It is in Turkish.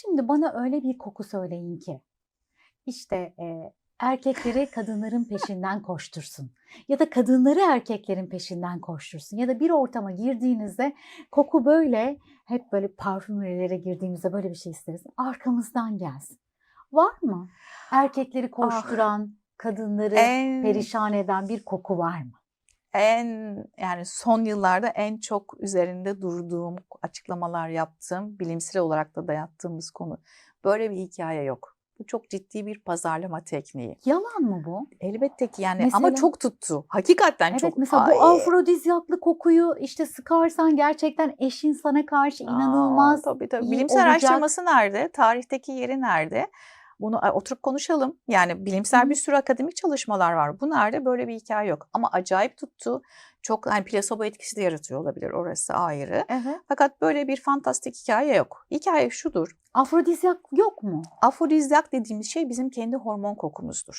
Şimdi bana öyle bir koku söyleyin ki işte eee, erkekleri kadınların peşinden koştursun ya da kadınları erkeklerin peşinden koştursun ya da bir ortama girdiğinizde koku böyle hep böyle parfümörlere girdiğimizde böyle bir şey isteriz. Arkamızdan gelsin. Var mı? Erkekleri koşturan, kadınları En perişan eden bir koku var mı? En yani son yıllarda en çok üzerinde durduğum, açıklamalar yaptığım, bilimsel olarak da dayattığımız konu. Böyle bir hikaye yok. Bu çok ciddi bir pazarlama tekniği. Yalan mı bu? Elbette ki yani ama Mesela- çok tuttu. Hakikaten Evet çok. mesela Ay, bu afrodizyaklı kokuyu işte sıkarsan gerçekten eşin sana karşı aa, inanılmaz tabii, tabii. iyi Bilimsel olacak. araştırması nerede? Tarihteki yeri nerede? Bunu oturup konuşalım. Yani bilimsel bir sürü akademik çalışmalar var. Bu nerede? Böyle bir hikaye yok. Ama acayip tuttu. Çok yani plasebo etkisi de yaratıyor olabilir. Orası ayrı. Evet. Fakat böyle bir fantastik hikaye yok. Hikaye şudur. Afrodizyak yok mu? Afrodizyak dediğimiz şey bizim kendi hormon kokumuzdur.